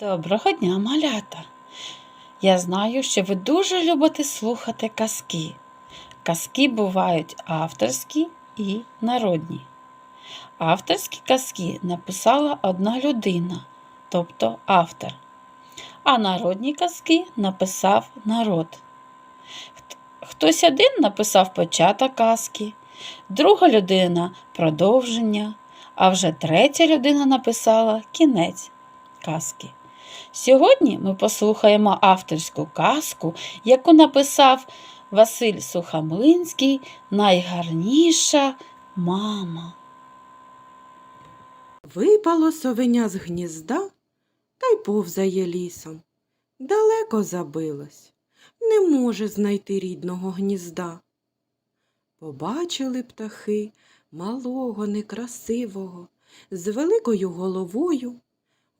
Доброго дня, малята! Я знаю, що ви дуже любите слухати казки. Казки бувають авторські і народні. Авторські казки написала одна людина, тобто автор. А народні казки написав народ. Хтось один написав початок казки, друга людина продовження, а вже третя людина написала кінець казки. Сьогодні ми послухаємо авторську казку, яку написав Василь Сухомлинський Найгарніша мама. Випало совеня з гнізда та й повзає лісом. Далеко забилось, не може знайти рідного гнізда. Побачили птахи малого, некрасивого, з великою головою,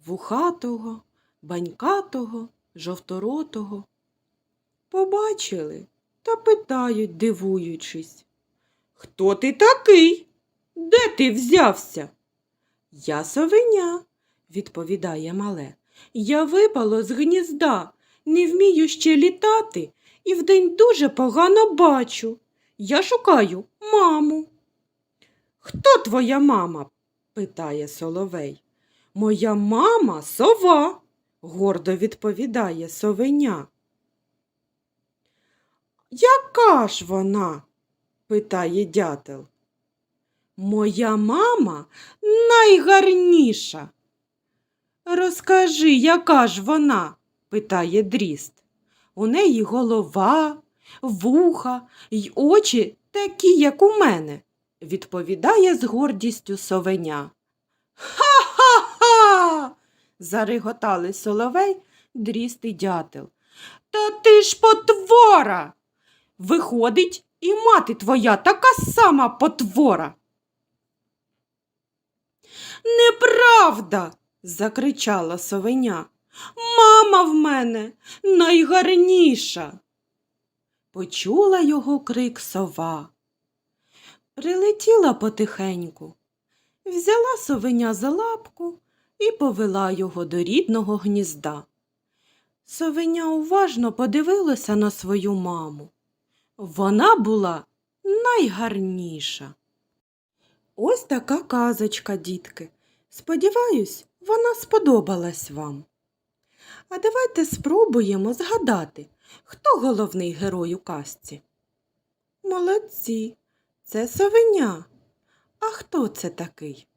вухатого, банькатого, жовторотого. Побачили та питають, дивуючись. Хто ти такий? Де ти взявся? Я совеня, відповідає мале. Я випало з гнізда, не вмію ще літати і вдень дуже погано бачу. Я шукаю маму. Хто твоя мама? питає соловей. Моя мама сова, гордо відповідає совеня. Яка ж вона? питає дятел. Моя мама найгарніша. Розкажи, яка ж вона? питає дріст. У неї голова, вуха й очі такі, як у мене, відповідає з гордістю совеня. Зареготали соловей, дріст і дятел. Та ти ж потвора. Виходить, і мати твоя така сама потвора. Неправда. закричала совеня. Мама в мене найгарніша. Почула його крик сова. Прилетіла потихеньку, взяла совеня за лапку і повела його до рідного гнізда. Совеня уважно подивилася на свою маму. Вона була найгарніша. Ось така казочка, дітки. Сподіваюсь, вона сподобалась вам. А давайте спробуємо згадати, хто головний герой у казці. Молодці, це совеня. А хто це такий?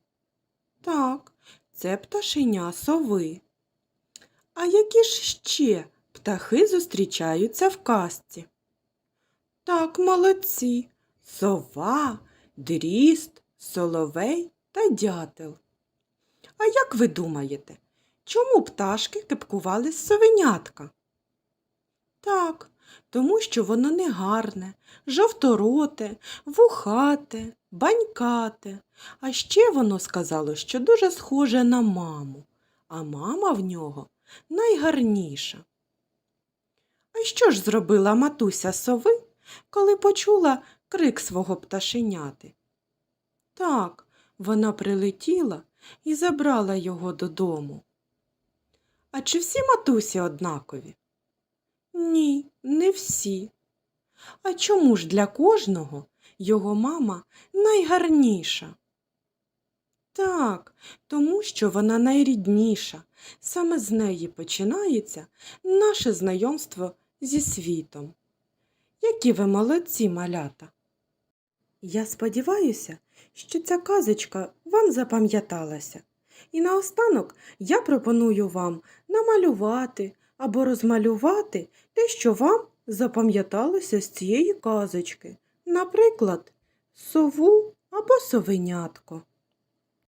Так, це пташеня сови. А які ж ще птахи зустрічаються в казці? Так, молодці. Сова, дріст, соловей та дятел. А як ви думаєте, чому пташки кипкували з совенятка? Так, тому що воно негарне, жовтороте, вухате, банькате. А ще воно сказало, що дуже схоже на маму, а мама в нього найгарніша. А що ж зробила матуся сови, коли почула крик свого пташеняти? Так, вона прилетіла і забрала його додому. А чи всі матусі однакові? Ні, не всі. А чому ж для кожного його мама найгарніша? Так, тому що вона найрідніша. Саме з неї починається наше знайомство зі світом. Які ви молодці, малята! Я сподіваюся, що ця казочка вам запам'яталася. І наостанок я пропоную вам намалювати або розмалювати те, що вам запам'яталося з цієї казочки. Наприклад, сову або совенятко.